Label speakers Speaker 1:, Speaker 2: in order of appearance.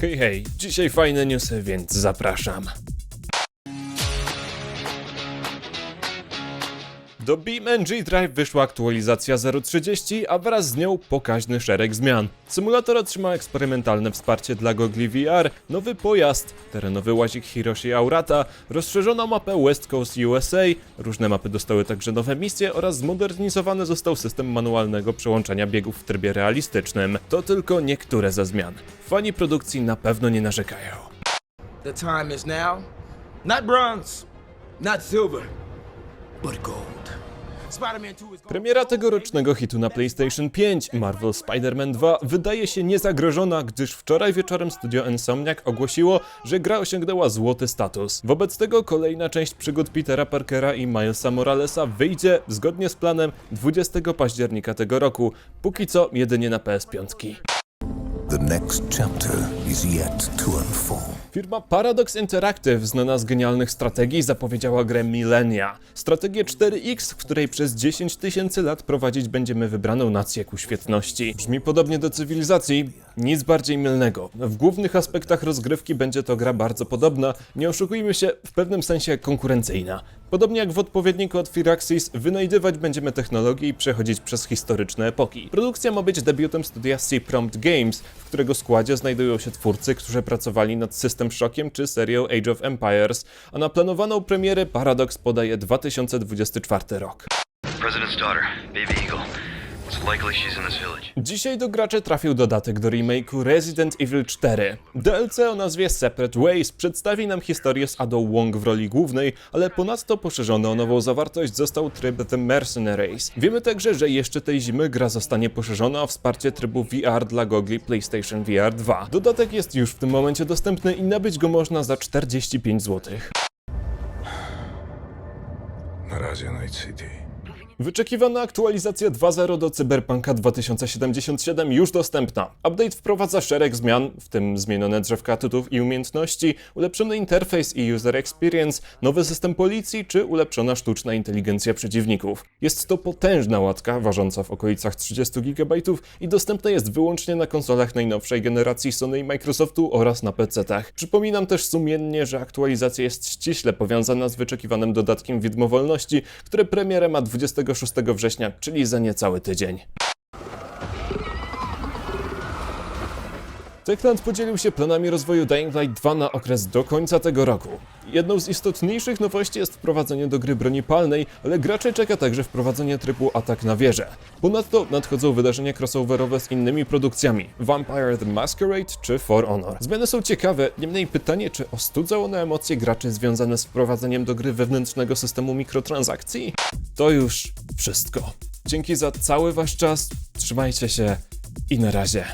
Speaker 1: Hej, hej, dzisiaj fajne newsy, więc zapraszam. Do BeamNG Drive wyszła aktualizacja 0.30, a wraz z nią pokaźny szereg zmian. Symulator otrzymał eksperymentalne wsparcie dla gogli VR, nowy pojazd, terenowy łazik Hiroshi Aurata, rozszerzoną mapę West Coast USA, różne mapy dostały także nowe misje oraz zmodernizowany został system manualnego przełączania biegów w trybie realistycznym. To tylko niektóre ze zmian. Fani produkcji na pewno nie narzekają.
Speaker 2: The time is now. Not bronze, not silver, but gold. Spider-Man 2 is
Speaker 1: Premiera tegorocznego hitu na PlayStation 5, Marvel Spider-Man 2, wydaje się niezagrożona, gdyż wczoraj wieczorem studio Insomniac ogłosiło, że gra osiągnęła złoty status. Wobec tego kolejna część przygód Petera Parkera i Milesa Moralesa wyjdzie, zgodnie z planem, 20 października tego roku, póki co jedynie na PS5.
Speaker 3: The next chapter is yet to unfold.
Speaker 1: Firma Paradox Interactive, znana z genialnych strategii, zapowiedziała grę Millennia. Strategię 4X, w której przez 10 tysięcy lat prowadzić będziemy wybraną nację ku świetności. Brzmi podobnie do cywilizacji, nic bardziej mylnego. W głównych aspektach rozgrywki będzie to gra bardzo podobna, nie oszukujmy się, w pewnym sensie konkurencyjna. Podobnie jak w odpowiedniku od Firaxis, wynajdywać będziemy technologię i przechodzić przez historyczne epoki. Produkcja ma być debiutem studia C-Prompt Games, w którego składzie znajdują się twórcy, którzy pracowali nad System Shockiem czy serią Age of Empires, a na planowaną premierę Paradox podaje 2024 rok.
Speaker 4: President's daughter, Baby Eagle.
Speaker 1: Dzisiaj do graczy trafił dodatek do remake'u Resident Evil 4. DLC o nazwie Separate Ways przedstawi nam historię z Adą Wong w roli głównej, ale ponadto poszerzony o nową zawartość został tryb The Mercenaries. Wiemy także, że jeszcze tej zimy gra zostanie poszerzona o wsparcie trybu VR dla gogli PlayStation VR 2. Dodatek jest już w tym momencie dostępny i nabyć go można za 45 zł.
Speaker 3: Na razie Night City.
Speaker 1: Wyczekiwana aktualizacja 2.0 do Cyberpunka 2077 już dostępna. Update wprowadza szereg zmian, w tym zmienione drzewka atutów i umiejętności, ulepszony interfejs i user experience, nowy system policji czy ulepszona sztuczna inteligencja przeciwników. Jest to potężna łatka, ważąca w okolicach 30 GB i dostępna jest wyłącznie na konsolach najnowszej generacji Sony i Microsoftu oraz na PC-tach. Przypominam też sumiennie, że aktualizacja jest ściśle powiązana z wyczekiwanym dodatkiem Widmo Wolności, które premierę ma 26 września, czyli za niecały tydzień. Techland podzielił się planami rozwoju Dying Light 2 na okres do końca tego roku. Jedną z istotniejszych nowości jest wprowadzenie do gry broni palnej, ale gracze czeka także wprowadzenie trybu atak na wieżę. Ponadto nadchodzą wydarzenia crossoverowe z innymi produkcjami Vampire the Masquerade czy For Honor. Zmiany są ciekawe, niemniej pytanie, czy ostudzą one emocje graczy związane z wprowadzeniem do gry wewnętrznego systemu mikrotransakcji? To już wszystko. Dzięki za cały wasz czas, trzymajcie się i na razie.